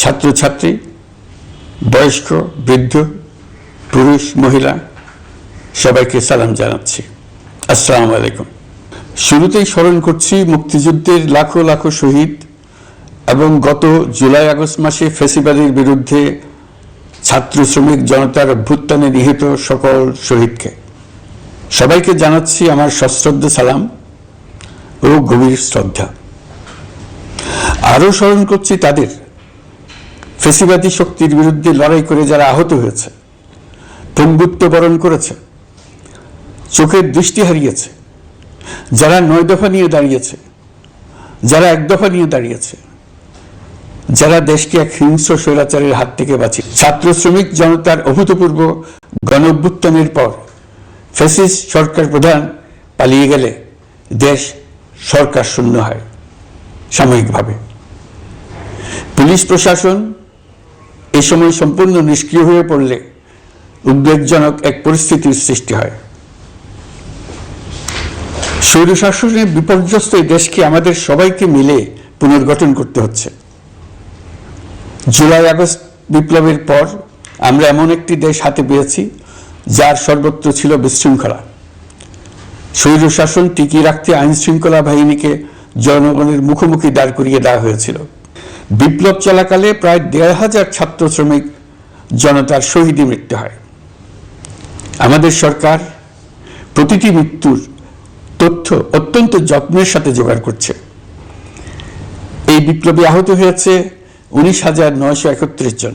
ছাত্রছাত্রী, বয়স্ক, বৃদ্ধ, পুরুষ, মহিলা, সবাইকে সালাম জানাচ্ছি। আসসালামু আলাইকুম। শুরুতেই স্মরণ করছি মুক্তিযুদ্ধের লাখো লাখো শহীদ এবং গত জুলাই আগস্ট মাসে ফেসিবাদের বিরুদ্ধে ছাত্র শ্রমিক জনতার অভ্যুত্থানে নিহিত সকল শহীদকে। সবাইকে জানাচ্ছি আমার সশ্রদ্ধ সালাম ও গভীর শ্রদ্ধা। আরও স্মরণ করছি তাদের ফেসিবাদী শক্তির বিরুদ্ধে লড়াই করে যারা আহত হয়েছে পঙ্গুত্ব বরণ করেছে, চোখের দৃষ্টি হারিয়েছে, যারা নয় দফা নিয়ে দাঁড়িয়েছে, যারা এক দফা নিয়ে দাঁড়িয়েছে, যারা দেশকে এক হিংস্র স্বৈরাচারের হাত থেকে বাঁচিয়ে ছাত্র শ্রমিক জনতার অভূতপূর্ব গণ অভ্যুত্থানের পর ফেসিস সরকার প্রধান পালিয়ে গেলে দেশ সরকার শূন্য হয়, সাময়িকভাবে। পুলিশ প্রশাসন এ সময় সম্পূর্ণ নিষ্ক্রিয় হয়ে পড়লে উদ্বেগজনক এক পরিস্থিতির সৃষ্টি হয়। স্বৈরশাসনের বিপর্যস্ত এই দেশকে আমাদের সবাইকে মিলে পুনর্গঠন করতে হচ্ছে। জুলাই আগস্ট বিপ্লবের পর আমরা এমন একটি দেশ হাতে পেয়েছি, যার সর্বত্র ছিল বিশৃঙ্খলা। স্বৈরশাসন টিকিয়ে রাখতে আইন শৃঙ্খলা বাহিনীকে জনগণের মুখোমুখি দাঁড় করিয়ে দেওয়া হয়েছিল। বিপ্লব চলাকালে প্রায় দেড় হাজার ছাত্র শ্রমিক জনতার শহীদী মৃত্যু হয়। আমাদের সরকার প্রতিটি মৃত্যুর তথ্য অত্যন্ত যত্নের সাথে জোগাড় করছে। এই বিপ্লবে আহত হয়েছে উনিশ হাজার নয়শো একত্রিশ জন।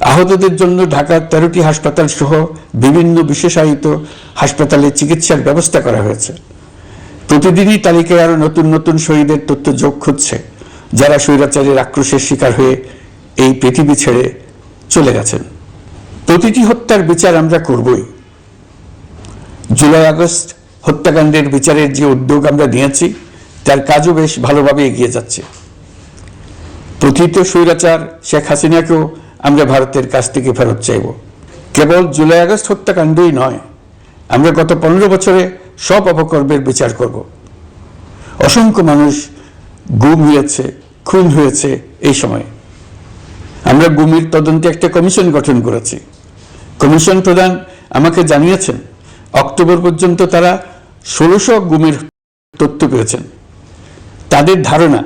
আহতদের জন্য ঢাকার তেরোটি হাসপাতাল সহ বিভিন্ন বিশেষায়িত হাসপাতালে চিকিৎসার ব্যবস্থা করা হয়েছে। প্রতিদিনই তালিকায় আরও নতুন নতুন শহীদের তথ্য যোগ খুঁজছে যারা স্বৈরাচারের আক্রোশের শিকার হয়ে এই পৃথিবী ছেড়ে চলে গেছেন। প্রতিটি হত্যার বিচার আমরা করবই। জুলাই আগস্ট হত্যাকাণ্ডের বিচারের যে উদ্যোগ আমরা নিয়েছি, তার কাজও বেশ ভালোভাবে এগিয়ে যাচ্ছে। প্রথিত স্বৈরাচার শেখ হাসিনাকেও আমরা ভারতের কাছ থেকে ফেরত চাইব। কেবল জুলাই আগস্ট হত্যাকাণ্ডই নয়, আমরা গত পনেরো বছরে সব অপকর্মের বিচার করব। অসংখ্য মানুষ গুম হয়েছে খুন হয়েছে এই সময়। আমরা গুমির তদন্তে একটা কমিশন গঠন করেছি। কমিশন প্রধান আমাকে জানিয়েছেন, অক্টোবর পর্যন্ত তারা ষোলোশো গুমের তথ্য পেয়েছেন। তাদের ধারণা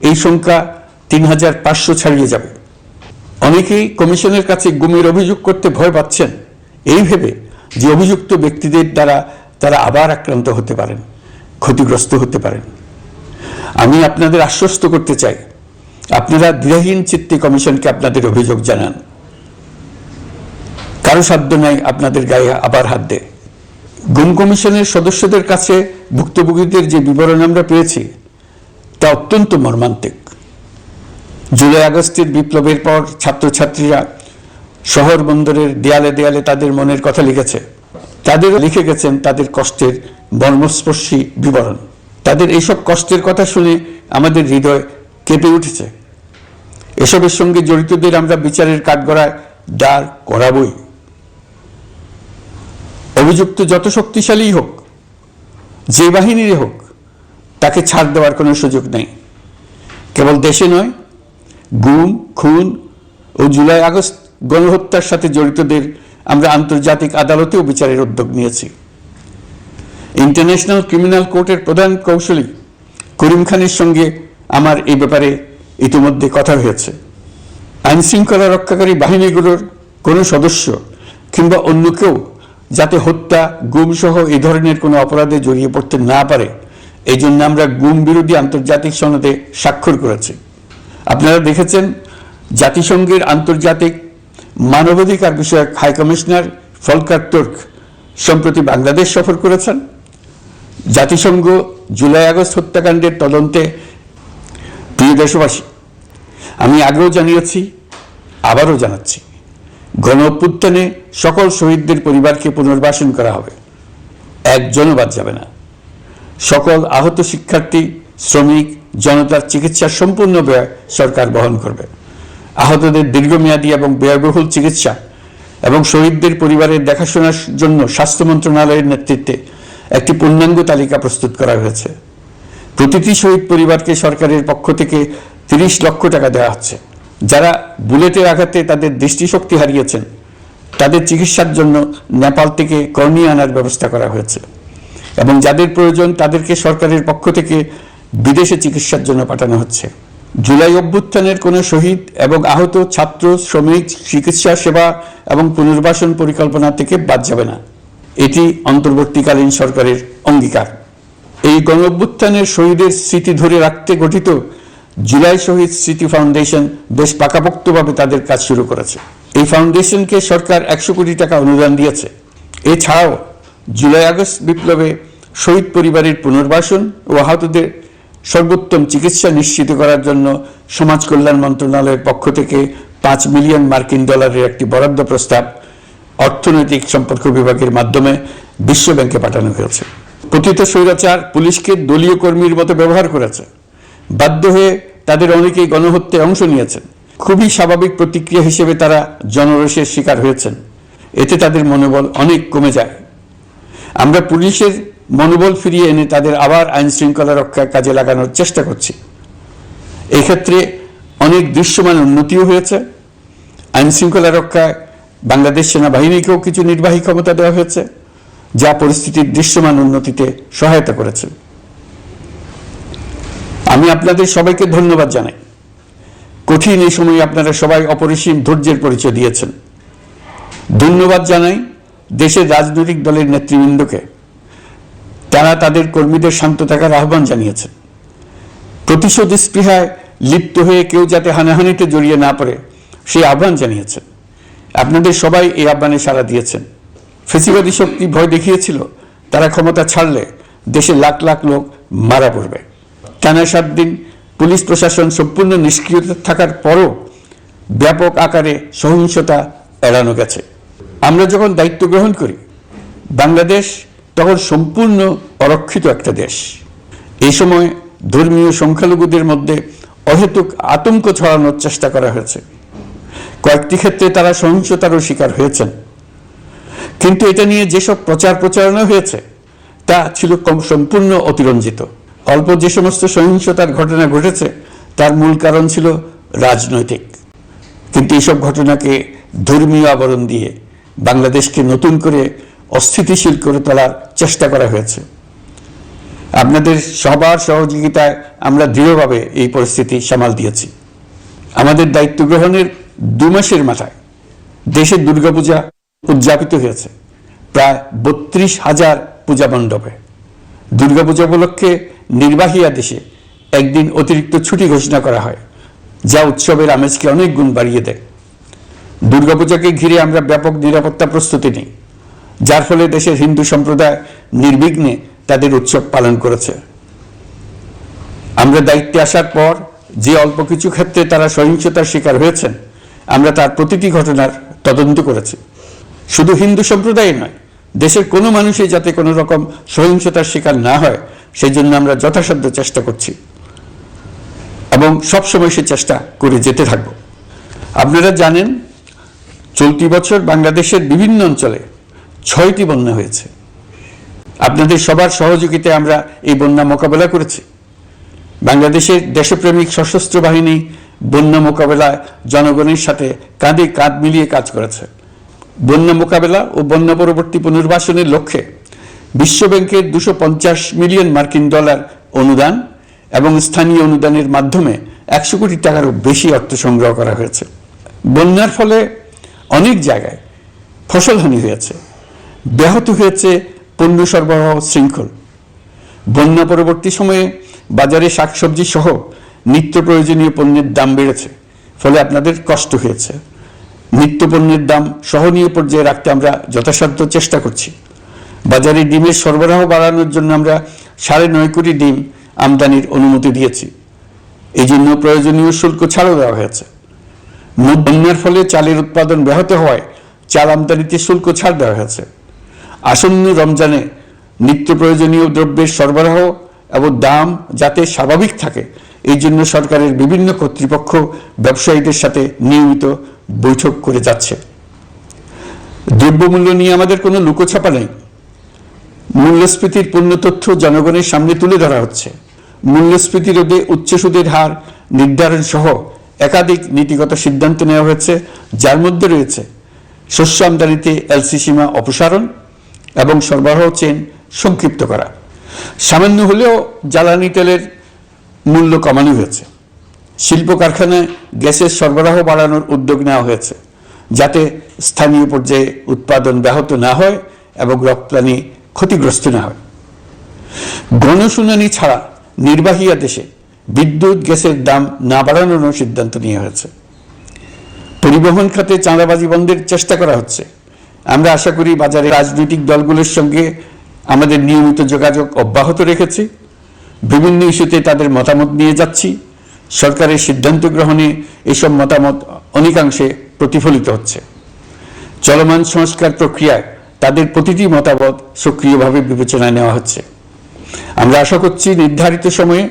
এই সংখ্যা তিন হাজার পাঁচশো ছাড়িয়ে যাবে। অনেকেই কমিশনের কাছে গুমের অভিযোগ করতে ভয় পাচ্ছেন। এই ভেবে যে অভিযুক্ত ব্যক্তিদের দ্বারা তারা আবার আক্রান্ত হতে পারেন, ক্ষতিগ্রস্ত হতে পারেন। আমি আপনাদের আশ্বস্ত করতে চাই, আপনারা দ্বিধাহীন চিত্তে কমিশনকে আপনাদের অভিযোগ জানান। কারও সাধ্য নাই আপনাদের গায়ে আবার হাত দেয় গুম কমিশনের সদস্যদের কাছে ভুক্তভোগীদের যে বিবরণ আমরা পেয়েছি, তা অত্যন্ত মর্মান্তিক। জুলাই আগস্টের বিপ্লবের পর ছাত্রছাত্রীরা শহর বন্দরের দেয়ালে দেয়ালে তাদের মনের কথা লিখেছে। তাদেরও লিখে গেছেন তাদের কষ্টের মর্মস্পর্শী বিবরণ। তাদের এইসব কষ্টের কথা শুনে আমাদের হৃদয় কেঁপে উঠেছে। এসবের সঙ্গে জড়িতদের আমরা বিচারের কাঠগড়ায় দাঁড় করাবই। অভিযুক্ত যত শক্তিশালী হোক, যে বাহিনীরই হোক, তাকে ছাড় দেওয়ার কোনো সুযোগ নেই। কেবল দেশে নয়, গুম, খুন ও জুলাই আগস্ট গণহত্যার সাথে জড়িতদের আমরা আন্তর্জাতিক আদালতেও বিচারের উদ্যোগ নিয়েছি। ইন্টারন্যাশনাল ক্রিমিনাল কোর্টের প্রধান কৌশলী করিম খানের সঙ্গে আমার এই ব্যাপারে ইতিমধ্যে কথা হয়েছে। আইন শৃঙ্খলা রক্ষাকারী বাহিনীগুলোর কোনো সদস্য কিংবা অন্য কেউ যাতে হত্যা গুম সহ এই ধরনের কোনো অপরাধে জড়িয়ে পড়তে না পারে এই জন্য আমরা গুম বিরোধী আন্তর্জাতিক সনদে স্বাক্ষর করেছি। আপনারা দেখেছেন জাতিসংঘের আন্তর্জাতিক মানবাধিকার বিষয়ক হাইকমিশনার ফলকার তুর্ক সম্প্রতি বাংলাদেশ সফর করেছেন। জাতিসংঘ জুলাই আগস্ট হত্যাকাণ্ডের তদন্তে প্রিয় দেশবাসী, আমি আগেও জানিয়েছি, আবারও জানাচ্ছি, গণ অভ্যুত্থানে সকল শহীদদের পরিবারকে পুনর্বাসন করা হবে। একজনও বাদ যাবে না। সকল আহত শিক্ষার্থী, শ্রমিক, জনতার চিকিৎসার সম্পূর্ণ ব্যয় সরকার বহন করবে। আহতদের দীর্ঘমেয়াদী এবং ব্যয়বহুল চিকিৎসা এবং শহীদদের পরিবারের দেখাশোনার জন্য স্বাস্থ্য মন্ত্রণালয়ের নেতৃত্বে একটি পূর্ণাঙ্গ তালিকা প্রস্তুত করা হয়েছে। প্রতিটি শহীদ পরিবারকে সরকারের পক্ষ থেকে তিরিশ লক্ষ টাকা দেওয়া হচ্ছে। যারা বুলেটের আঘাতে তাদের দৃষ্টিশক্তি হারিয়েছেন, তাদের চিকিৎসার জন্য নেপাল থেকে কর্মী আনার ব্যবস্থা করা হয়েছে এবং যাদের প্রয়োজন তাদেরকে সরকারের পক্ষ থেকে বিদেশে চিকিৎসার জন্য পাঠানো হচ্ছে। জুলাই অভ্যুত্থানের কোনো শহীদ এবং আহত ছাত্র, শ্রমিক, চিকিৎসা সেবা এবং পুনর্বাসন পরিকল্পনা থেকে বাদ যাবে না। এটি অন্তর্বর্তীকালীন সরকারের অঙ্গীকার। এই গণ অভ্যুত্থানের শহীদের স্মৃতি ধরে রাখতে গঠিত জুলাই শহীদ স্মৃতি ফাউন্ডেশন বেশ পাকাপোক্তভাবে তাদের কাজ শুরু করেছে। এই ফাউন্ডেশনকে সরকার একশো কোটি টাকা অনুদান দিয়েছে। এছাড়াও জুলাই আগস্ট বিপ্লবে শহীদ পরিবারের পুনর্বাসন ও আহতদের সর্বোত্তম চিকিৎসা নিশ্চিত করার জন্য সমাজ কল্যাণ মন্ত্রণালয়ের পক্ষ থেকে পাঁচ মিলিয়ন মার্কিন ডলারের একটি বরাদ্দ প্রস্তাব অর্থনৈতিক সম্পর্ক বিভাগের মাধ্যমে বিশ্ব ব্যাংকে পাঠানো হয়েছে। পতিত স্বৈরাচার পুলিশকে দলীয় কর্মীর মতো ব্যবহার করেছে। বাধ্য হয়ে তাদের অনেকেই গণহত্যায় অংশ নিয়েছেন। খুবই স্বাভাবিক প্রতিক্রিয়া হিসেবে তারা জনরোষের শিকার হয়েছেন। এতে তাদের মনোবল অনেক কমে যায়। আমরা পুলিশের মনোবল ফিরিয়ে এনে তাদের আবার আইন শৃঙ্খলা রক্ষার কাজে লাগানোর চেষ্টা করছি। এক্ষেত্রে অনেক দৃশ্যমান উন্নতিও হয়েছে। আইন শৃঙ্খলা রক্ষায় বাংলাদেশ সেনাবাহিনীকেও কিছু নির্বাহী ক্ষমতা দেওয়া হয়েছে, যা পরিস্থিতির দৃশ্যমান উন্নতিতে সহায়তা করেছে। আমি আপনাদের সবাইকে ধন্যবাদ জানাই। কঠিন এই সময়ে আপনারা সবাই অপরিসীম ধৈর্যের পরিচয় দিয়েছেন। ধন্যবাদ জানাই দেশের রাজনৈতিক দলের নেতৃবৃন্দকে। তারা তাদের কর্মীদের শান্ত থাকার আহ্বান জানিয়েছেন। প্রতিশোধ স্পৃহায় লিপ্ত হয়ে কেউ যাতে হানাহানিতে জড়িয়ে না পড়ে, সেই আহ্বান জানিয়েছেন। আপনাদের সবাই এই আহ্বানে সাড়া দিয়েছেন। ফেসিবাদী শক্তি ভয় দেখিয়েছিল, তারা ক্ষমতা ছাড়লে দেশে লাখ লাখ লোক মারা পড়বে। টানা সাত দিন পুলিশ প্রশাসন সম্পূর্ণ নিষ্ক্রিয় থাকার পরও ব্যাপক আকারে সহিংসতা এড়ানো গেছে। আমরা যখন দায়িত্ব গ্রহণ করি, বাংলাদেশ তখন সম্পূর্ণ অরক্ষিত একটা দেশ। এই সময় ধর্মীয় সংখ্যালঘুদের মধ্যে অহেতুক আতঙ্ক ছড়ানোর চেষ্টা করা হয়েছে। কয়েকটি ক্ষেত্রে তারা সহিংসতারও শিকার হয়েছেন। কিন্তু এটা নিয়ে যেসব প্রচার প্রচারণা হয়েছে, তা ছিল কম- সম্পূর্ণ অতিরঞ্জিত। অল্প যে সমস্ত সহিংসতার ঘটনা ঘটেছে, তার মূল কারণ ছিল রাজনৈতিক। কিন্তু এইসব ঘটনাকে ধর্মীয় আবরণ দিয়ে বাংলাদেশকে নতুন করে অস্থিতিশীল করে তোলার চেষ্টা করা হয়েছে। আপনাদের সবার সহযোগিতায় আমরা দৃঢ়ভাবে এই পরিস্থিতি সামাল দিয়েছি। আমাদের দায়িত্ব গ্রহণের দু মাসের মাথায় দেশে দুর্গাপূজা উদযাপিত হয়েছে। প্রায় বত্রিশ হাজার পূজা মণ্ডপে। দুর্গাপূজা উপলক্ষে নির্বাহী আদেশে একদিন অতিরিক্ত ছুটি ঘোষণা করা হয়, যা উৎসবের আমেজকে অনেক গুণ বাড়িয়ে দেয়। দুর্গাপূজাকে ঘিরে আমরা ব্যাপক নিরাপত্তা প্রস্তুতি নিই, যার ফলে দেশের হিন্দু সম্প্রদায় নির্বিঘ্নে তাদের উৎসব পালন করেছে। আমরা দায়িত্বে আসার পর যে অল্প কিছু ক্ষেত্রে তারা সহিংসতার শিকার হয়েছেন আমরা তার প্রতিটি ঘটনার তদন্ত করেছি। শুধু হিন্দু সম্প্রদায় নয়, দেশের কোনো মানুষই যাতে কোনো রকম সহিংসতার শিকার না হয় সেই জন্য আমরা যথাসাধ্য চেষ্টা করছি। এবং সবসময় সে চেষ্টা করে যেতে থাকব। আপনারা জানেন, চলতি বছর বাংলাদেশের বিভিন্ন অঞ্চলে ছয়টি বন্যা হয়েছে। আপনাদের সবার সহযোগিতায় আমরা এই বন্যা মোকাবেলা করেছি। বাংলাদেশের দেশপ্রেমিক সশস্ত্র বাহিনী বন্যা মোকাবেলায় জনগণের সাথে কাঁধে কাঁধ মিলিয়ে কাজ করেছে। বন্যা মোকাবেলা ও বন্যা পরবর্তী পুনর্বাসনের লক্ষ্যে বিশ্বব্যাংকের দুশো পঞ্চাশ মিলিয়ন মার্কিন ডলার অনুদান এবং স্থানীয় অনুদানের মাধ্যমে একশো কোটি টাকারও বেশি অর্থ সংগ্রহ করা হয়েছে। বন্যার ফলে অনেক জায়গায় ফসলহানি হয়েছে। ব্যাহত হয়েছে পণ্য সরবরাহ শৃঙ্খল। বন্যা পরবর্তী সময়ে বাজারে শাকসবজি সহ নিত্য প্রয়োজনীয় পণ্যের দাম বেড়েছে, ফলে আপনাদের কষ্ট হয়েছে। নিত্য পণ্যের দাম সহনীয় পর্যায়ে রাখতে আমরা যথাসাধ্য চেষ্টা করছি। বাজারে ডিমের সরবরাহ বাড়ানোর জন্য আমরা সাড়ে নয় কোটি ডিম আমদানির অনুমতি দিয়েছি। এই জন্য প্রয়োজনীয় শুল্ক ছাড়ও দেওয়া হয়েছে। বন্যার ফলে চালের উৎপাদন ব্যাহত হওয়ায় চাল আমদানিতে শুল্ক ছাড় দেওয়া হয়েছে। আসন্ন রমজানে নিত্য প্রয়োজনীয় দ্রব্যের সরবরাহ এবং দাম যাতে স্বাভাবিক থাকে এই জন্য সরকারের বিভিন্ন কর্তৃপক্ষ ব্যবসায়ীদের সাথে নিয়মিত বৈঠক করে যাচ্ছে। দ্রব্যমূল্য নিয়ে আমাদের কোনো লুকোছাপা নেই। মূল্যস্ফীতির পূর্ণ তথ্য জনগণের সামনে তুলে ধরা হচ্ছে। মূল্যস্ফীতি রোধে উচ্চ সুদের হার নির্ধারণ সহ একাধিক নীতিগত সিদ্ধান্ত নেওয়া হয়েছে, যার মধ্যে রয়েছে শস্য আমদানিতে এলসি সীমা অপসারণ এবং সরবরাহ চেন সংক্ষিপ্ত করা। সামান্য হলেও জ্বালানি তেলের মূল্য কমানো হয়েছে। শিল্প কারখানায় গ্যাসের সরবরাহ বাড়ানোর উদ্যোগ নেওয়া হয়েছে, যাতে স্থানীয় পর্যায়ে উৎপাদন ব্যাহত না হয় এবং রপ্তানি ক্ষতিগ্রস্ত না হয়। গণশুনানি ছাড়া নির্বাহী আদেশে বিদ্যুৎ গ্যাসের দাম না বাড়ানোরও সিদ্ধান্ত নেওয়া হয়েছে। পরিবহন খাতে চাঁদাবাজি বন্ধের চেষ্টা করা হচ্ছে। আমরা আশা করি বাজারে রাজনৈতিক দলগুলোর সঙ্গে আমাদের নিয়মিত যোগাযোগ অব্যাহত রেখেছি। বিভিন্ন ইস্যুতে তাদের মতামত নিয়ে যাচ্ছি। সরকারের সিদ্ধান্ত গ্রহণে এসব মতামত অনেকাংশে প্রতিফলিত হচ্ছে। চলমান সংস্কার প্রক্রিয়ায় তাদের প্রতিটি মতামত সক্রিয়ভাবে বিবেচনায় নেওয়া হচ্ছে। আমরা আশা করছি নির্ধারিত সময়ে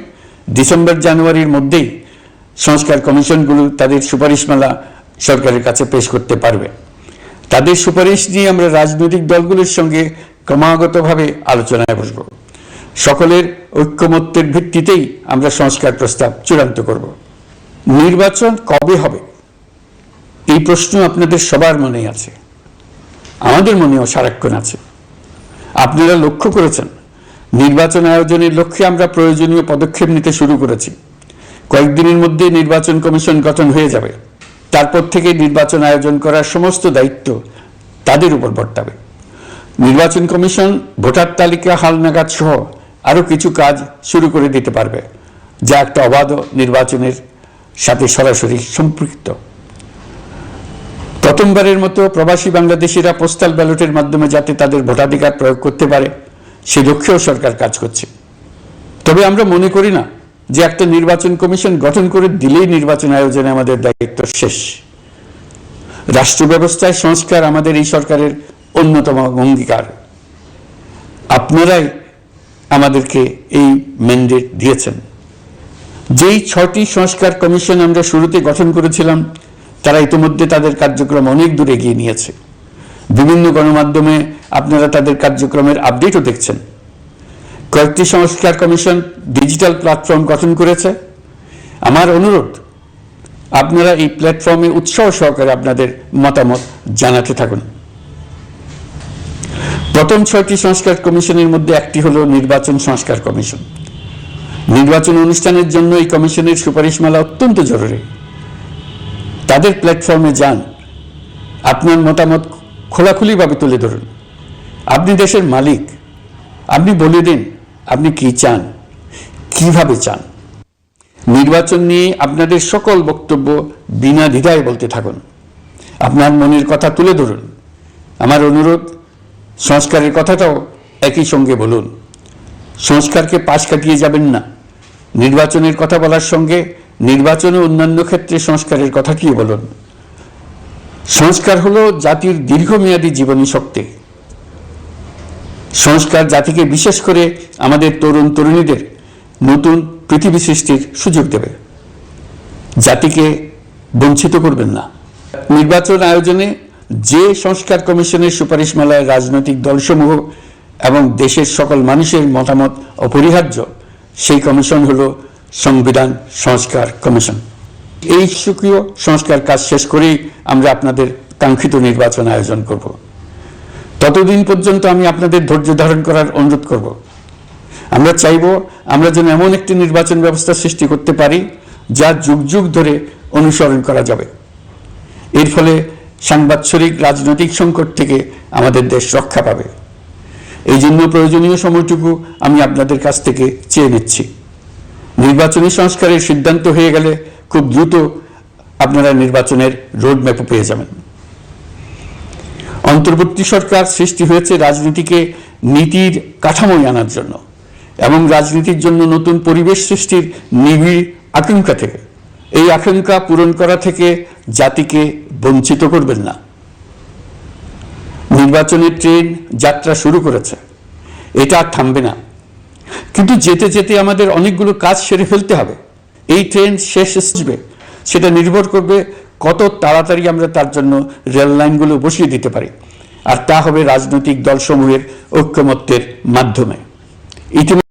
ডিসেম্বর, জানুয়ারির মধ্যেই সংস্কার কমিশনগুলো তাদের সুপারিশমালা সরকারের কাছে পেশ করতে পারবে। তাদের সুপারিশ নিয়ে আমরা রাজনৈতিক দলগুলোর সঙ্গে ক্রমাগতভাবে আলোচনায় বসব। সকলের ঐক্যমত্যের ভিত্তিতেই আমরা সংস্কার প্রস্তাব চূড়ান্ত করব। নির্বাচন কবে হবে? এই প্রশ্ন আপনাদের সবার মনেই আছে। আমাদের মনেও সারাক্ষণ আছে। আপনারা লক্ষ্য করেছেন, নির্বাচন আয়োজনের লক্ষ্যে আমরা প্রয়োজনীয় পদক্ষেপ নিতে শুরু করেছি। কয়েকদিনের মধ্যে নির্বাচন কমিশন গঠন হয়ে যাবে। তারপর থেকে নির্বাচন আয়োজন করার সমস্ত দায়িত্ব তাদের উপর বর্তাবে। নির্বাচন কমিশন ভোটার তালিকা হালনাগাদ সহ আরও কিছু কাজ শুরু করে দিতে পারবে, যা একটা অবাধ নির্বাচনের সাথে সরাসরি সম্পৃক্ত। প্রথমবারের মতো প্রবাসী বাংলাদেশিরা পোস্টাল ব্যালটের মাধ্যমে যাতে তাদের ভোটাধিকার প্রয়োগ করতে পারে, সে লক্ষ্যেও সরকার কাজ করছে। তবে আমরা মনে করি না যে একটা নির্বাচন কমিশন গঠন করে দিলেই নির্বাচন আয়োজনে আমাদের দায়িত্ব শেষ। রাষ্ট্র ব্যবস্থায় সংস্কার আমাদের এই সরকারের অন্যতম অঙ্গীকার। আপনারাই আমাদেরকে এই ম্যান্ডেট দিয়েছেন। যেই ছটি সংস্কার কমিশন আমরা শুরুতে গঠন করেছিলাম, তারা ইতিমধ্যে তাদের কার্যক্রম অনেক দূর এগিয়ে নিয়েছে। বিভিন্ন গণমাধ্যমে আপনারা তাদের কার্যক্রমের আপডেটও দেখছেন। কয়েকটি সংস্কার কমিশন ডিজিটাল প্ল্যাটফর্ম গঠন করেছে। আমার অনুরোধ, আপনারা এই প্ল্যাটফর্মে উৎসাহ সহকারে আপনাদের মতামত জানাতে থাকুন। প্রথম ছয়টি সংস্কার কমিশনের মধ্যে একটি হলো নির্বাচন সংস্কার কমিশন। নির্বাচন অনুষ্ঠানের জন্য এই কমিশনের সুপারিশমালা অত্যন্ত জরুরি। তাদের প্ল্যাটফর্মে যান। আপনার মতামত খোলাখুলিভাবে তুলে ধরুন। আপনি দেশের মালিক। আপনি বলে দিন, আপনি কি চান? কীভাবে চান? নির্বাচন নিয়ে আপনাদের সকল বক্তব্য বিনা দ্বিধায় বলতে থাকুন। আপনার মনের কথা তুলে ধরুন। আমার অনুরোধ সংস্কারের কথাটাও একই সঙ্গে বলুন। সংস্কারকে পাশ কাটিয়ে যাবেন না। নির্বাচনের কথা বলার সঙ্গে নির্বাচন অন্যান্য ক্ষেত্রে সংস্কারের কথাটিও বলুন? সংস্কার হলো জাতির দীর্ঘমেয়াদী জীবনী শক্তি। সংস্কার জাতিকে বিশেষ করে আমাদের তরুণ তরুণীদের নতুন পৃথিবী সৃষ্টির সুযোগ দেবে। জাতিকে বঞ্চিত করবেন না। নির্বাচন আয়োজনে যে সংস্কার কমিশনের সুপারিশমালায় রাজনৈতিক দলসমূহ এবং দেশের সকল মানুষের মতামত অপরিহার্য, সেই কমিশন হল সংবিধান সংস্কার কমিশন। এই সুকীয় সংস্কার কাজ শেষ করেই আমরা আপনাদের কাঙ্ক্ষিত নির্বাচন আয়োজন করব। ততদিন পর্যন্ত আমি আপনাদের ধৈর্য ধারণ করার অনুরোধ করব। আমরা চাইব আমরা যেন এমন একটি নির্বাচন ব্যবস্থা সৃষ্টি করতে পারি, যা যুগ যুগ ধরে অনুসরণ করা যাবে। এর ফলে সাংবাৎসরিক রাজনৈতিক সংকট থেকে আমাদের দেশ রক্ষা পাবে। এই জন্য প্রয়োজনীয় সময়টুকু আমি আপনাদের কাছ থেকে চেয়ে নিচ্ছি। নির্বাচনী সংস্কারের সিদ্ধান্ত হয়ে গেলে খুব দ্রুত আপনারা নির্বাচনের রোডম্যাপও পেয়ে যাবেন। অন্তর্বর্তী সরকার সৃষ্টি হয়েছে রাজনীতিকে নীতির কাঠামোয় আনার জন্য এবং রাজনীতির জন্য নতুন পরিবেশ সৃষ্টির নিবিড় আকাঙ্ক্ষা থেকে। এই আকাঙ্ক্ষা পূরণ করা থেকে জাতিকে বঞ্চিত করবেন না। নির্বাচনের ট্রেন যাত্রা শুরু করেছে। এটা আর থামবে না। কিন্তু যেতে যেতে আমাদের অনেকগুলো কাজ সেরে ফেলতে হবে। এই ট্রেন শেষ আসবে, সেটা নির্ভর করবে কত তাড়াতাড়ি আমরা তার জন্য রেল লাইনগুলো বসিয়ে দিতে পারি। আর তা হবে রাজনৈতিক দলসমূহের ঐক্যমত্যের মাধ্যমে। ইতিমধ্যে